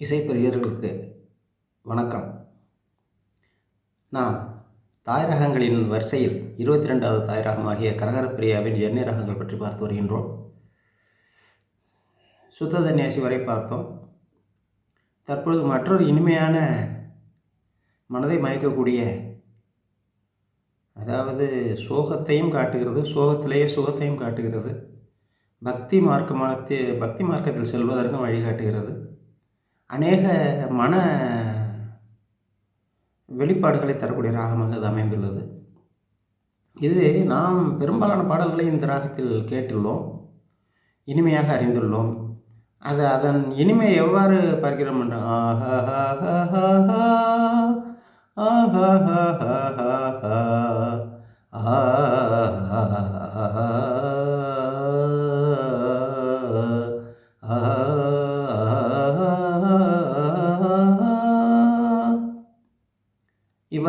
இசைப்பிரியர்களுக்கு வணக்கம். நாம் தாயரகங்களின் வரிசையில் இருபத்தி ரெண்டாவது தாயரகமாகிய கரகரப்பிரியாவின் எண்ணெய் ரகங்கள் பற்றி பார்த்து வருகின்றோம். சுத்த தன்யாசி வரை பார்த்தோம். தற்பொழுது மற்றொரு இனிமையான மனதை மயக்கக்கூடிய அதாவது சோகத்தையும் காட்டுகிறது சோகத்திலேயே சுகத்தையும் காட்டுகிறது பக்தி மார்க்கமாக பக்தி மார்க்கத்தில் செல்வதற்கும் வழிகாட்டுகிறது. அநேக மன வெளிப்பாடுகளை தரக்கூடிய ராகமாக அது அமைந்துள்ளது. இது நாம் பெரும்பாலான பாடல்களை இந்த ராகத்தில் கேட்டுள்ளோம் இனிமையாக அறிந்துள்ளோம். அது அதன் இனிமை எவ்வாறு பார்க்கிறோம் என்ற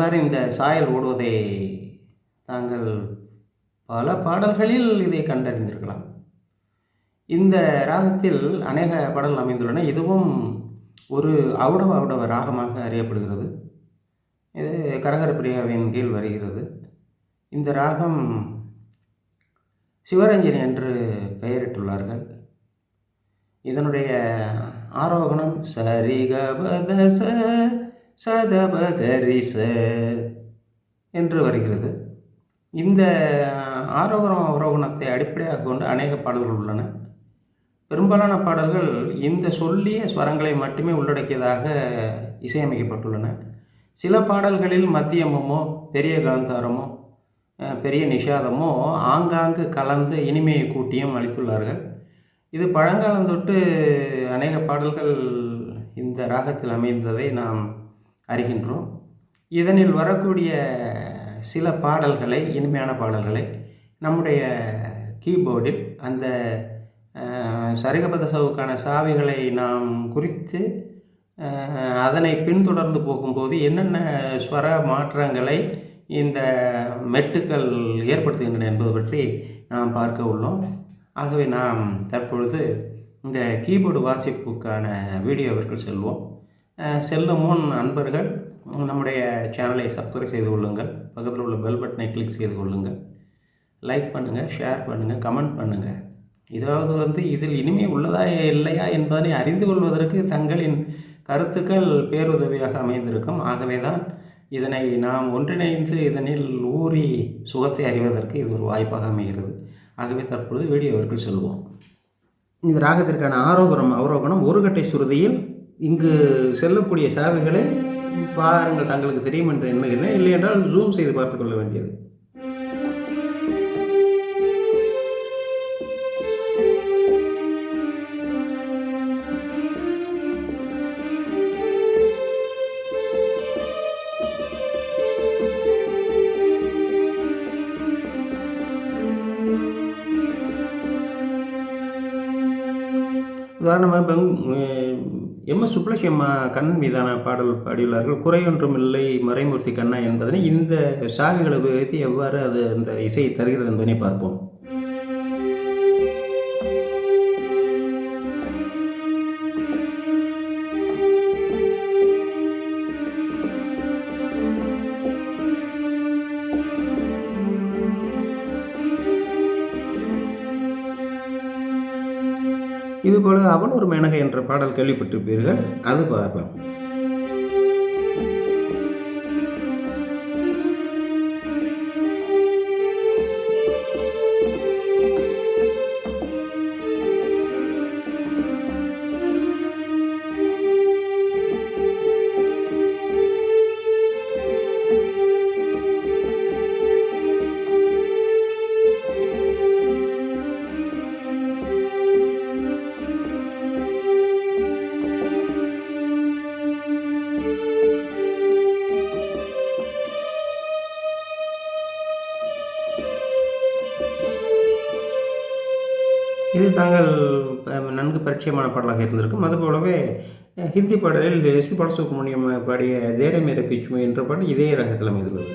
இவ்வாறு இந்த சாயல் ஓடுவதை தாங்கள் பல பாடல்களில் இதை கண்டறிந்திருக்கலாம். இந்த ராகத்தில் அநேக பாடல்கள் அமைந்துள்ளன. இதுவும் ஒரு அவுடவ அவுடவ ராகமாக அறியப்படுகிறது. இது கரகர பிரியாவின் கீழ் வருகிறது. இந்த ராகம் சிவரஞ்சனி என்று பெயரிட்டுள்ளார்கள். இதனுடைய ஆரோகணம் சரிகபதச சதபகரிச என்று வருகிறது. இந்த ஆரோகரம் அவரோகணத்தை அடிப்படையாக கொண்டு அநேக பாடல்கள் உள்ளன. பெரும்பாலான பாடல்கள் இந்த சொல்லிய ஸ்வரங்களை மட்டுமே உள்ளடக்கியதாக இசையமைக்கப்பட்டுள்ளன. சில பாடல்களில் மத்தியமோ பெரிய காந்தாரமோ பெரிய நிஷாதமோ ஆங்காங்கு கலந்து இனிமையை கூட்டியும் அளித்துள்ளார்கள். இது பழங்காலம் தொட்டு அநேக பாடல்கள் இந்த ராகத்தில் அமைந்ததை நாம் அறிகின்றோம். இதனில் வரக்கூடிய சில பாடல்களை இனிமையான பாடல்களை நம்முடைய கீபோர்டில் அந்த சரிகபத சவுக்கான சாவிகளை நாம் குறித்து அதனை பின்தொடர்ந்து போகும்போது என்னென்ன ஸ்வர மாற்றங்களை இந்த மெட்டுக்கள் ஏற்படுத்துகின்றன என்பது பற்றி நாம் பார்க்க உள்ளோம். ஆகவே நாம் தற்பொழுது இந்த கீபோர்டு வாசிப்புக்கான வீடியோவிற்குள் செல்வோம். செல்லும் முன் அன்பர்கள் நம்முடைய சேனலை சப்ஸ்கிரைப் செய்து கொள்ளுங்கள். பக்கத்தில் உள்ள பெல் பட்டனை கிளிக் செய்து கொள்ளுங்கள். லைக் பண்ணுங்கள் ஷேர் பண்ணுங்கள் கமெண்ட் பண்ணுங்கள் இதாவது வந்து இதில் இனிமே உள்ளதா இல்லையா என்பதனை அறிந்து கொள்வதற்கு தங்களின் கருத்துக்கள் பேருதவியாக அமைந்திருக்கும். ஆகவே தான் இதனை நாம் ஒன்றிணைந்து இதனில் ஊறி சுகத்தை அறிவதற்கு இது ஒரு வாய்ப்பாக அமைகிறது. ஆகவே தற்பொழுது வீடியோவிற்கு செல்வோம். இந்த ராகத்திற்கான ஆரோகணம் அவரோகணம் ஒரு கட்டை சுருதியில் இங்கு செல்லக்கூடிய சாவிகளை பாருங்கள் தங்களுக்கு தெரியும் என்று எண்ணுகிறேன் இல்லை. என்றால் ஜூம் செய்து பார்த்து கொள்ள வேண்டியது. உதாரணமாக பெங் எம் எஸ் சுப்லட்சி அம்மா கண்ணன் மீதான பாடல் பாடியுள்ளார்கள். குறையொன்றும் இல்லை மறைமூர்த்தி கண்ணா என்பதனை இந்த சாவிகளை உபயோகித்து எவ்வாறு அது அந்த இசையை தருகிறது என்பதனை பார்ப்போம். இதுபோல அவன் ஒரு மேனகை என்ற பாடல் கேள்விப்பட்டிருப்பீர்கள். அது பார்ப்பேன் தாங்கள் நன்கு பரிச்சயமான பாடலாக இருந்திருக்கும். அதுபோலவே ஹிந்தி பாடலில் எஸ்பி பாலசுப்ரமணியம் பாடிய தேரமேர பிச்சுமை என்ற பாடல் இதே ரகத்தில் அமைந்துள்ளது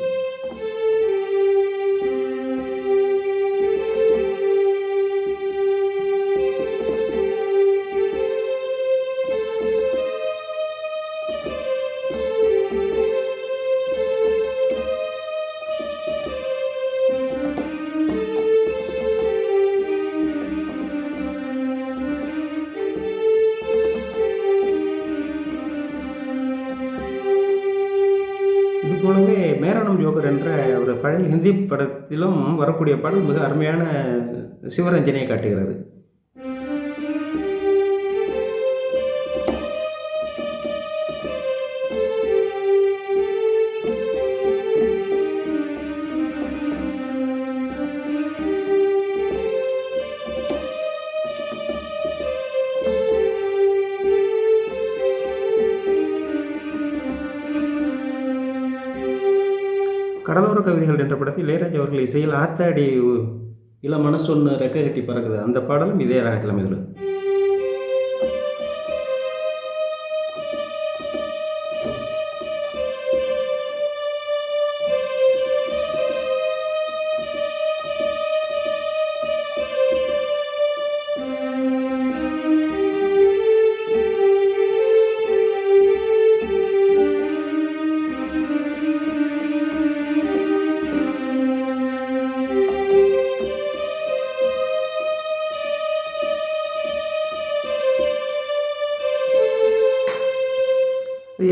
இதுபோலவே ஜோக்கர் என்ற ஒரு பழைய ஹிந்தி படத்திலும் வரக்கூடிய பாடல் மிக அருமையான சிவரஞ்சனையை காட்டுகிறது. கடலோர கவிதைகள் என்ற படத்தில் இளையராஜா அவர்கள் இசையில் ஆத்தாடி இள மனசொன்னு ரெக்க கட்டி பறக்குது. அந்த பாடலும் இதே ராகத்தில் அமைதுள்ளது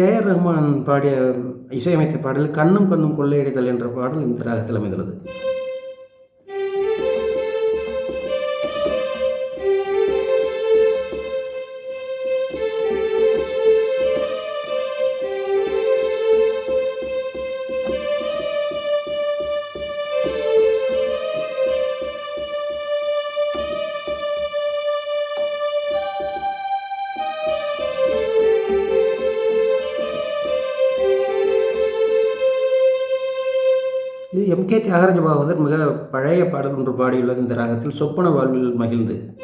ஏஆர் ரஹ்மான் பாடிய இசையமைத்த பாடல் கண்ணும் கண்ணும் கொள்ளையடித்தல் என்ற பாடல் இந்த ராகத்தில் அமைந்துள்ளது. எம் கே தியாகராஜ பாகவதர் மிக பழைய பாடல் ஒன்று பாடியுள்ளது. இந்த ராகத்தில் சொப்பன வாழ்வில் மகிழ்ந்து.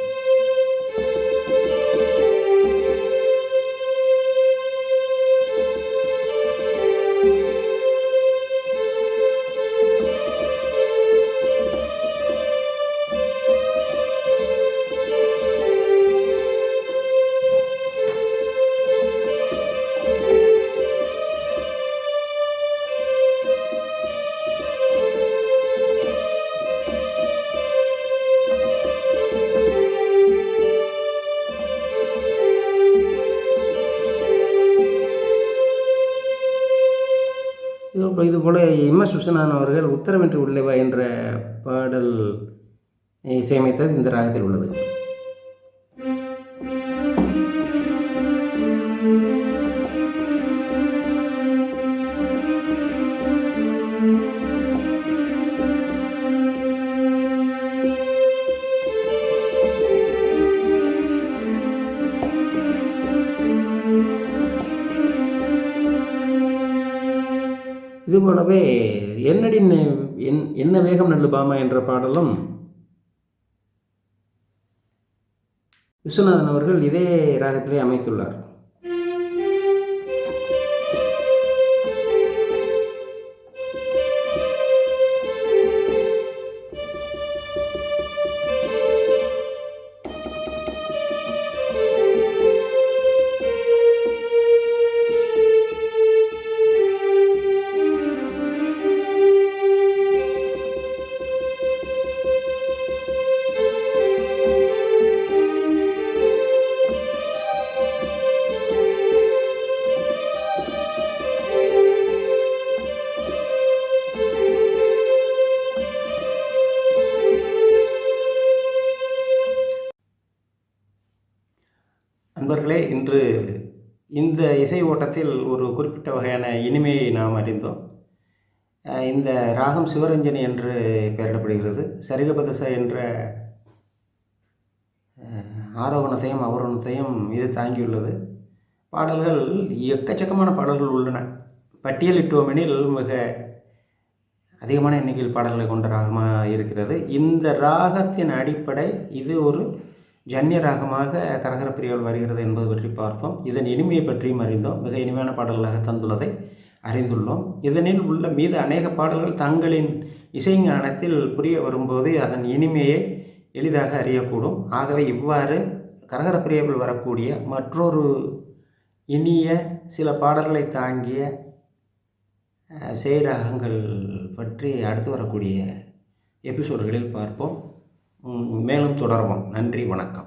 போல இதுபோல் எம் அவர்கள் உத்தரவின்றி உள்ளவா என்ற பாடல் இசையமைத்தது இந்த ராகத்தில் உள்ளது. போலவே என்னடி என் என்ன வேகம் நல்லுபாமா என்ற பாடலும் விஸ்வநாதன் அவர்கள் இதே ராகத்திலே அமைத்துள்ளார். இசை ஓட்டத்தில் ஒரு குறிப்பிட்ட வகையான இனிமையை நாம் அறிந்தோம். இந்த ராகம் சிவரஞ்சனி என்று பெயரிடப்படுகிறது. சரிகபதச என்ற ஆரோகணத்தையும் அவரோகணத்தையும் இது தாங்கியுள்ளது. பாடல்கள் எக்கச்சக்கமான பாடல்கள் உள்ளன. பட்டியலிட்டோமெனில் மிக அதிகமான எண்ணிக்கையில் பாடல்களை கொண்ட ராகமாக இருக்கிறது. இந்த ராகத்தின் அடிப்படை இது ஒரு ஜன்னிய ராகமாக கரகரப்பிரியால் வருகிறது என்பது பற்றி பார்த்தோம். இதன் இனிமையை பற்றியும் அறிந்தோம். மிக இனிமையான பாடல்களாக தந்துள்ளதை அறிந்துள்ளோம். இதனில் உள்ள மீது அநேக பாடல்கள் தங்களின் இசைஞானத்தில் புரிய வரும்போது அதன் இனிமையை எளிதாக அறியக்கூடும். ஆகவே இவ்வாறு கரகரப்பிரியாவில் வரக்கூடிய மற்றொரு இனிய சில பாடல்களை தாங்கிய செய்ராகங்கள் பற்றி அடுத்து வரக்கூடிய எபிசோடுகளில் பார்ப்போம். மேலும் தொடருவோம். நன்றி வணக்கம்.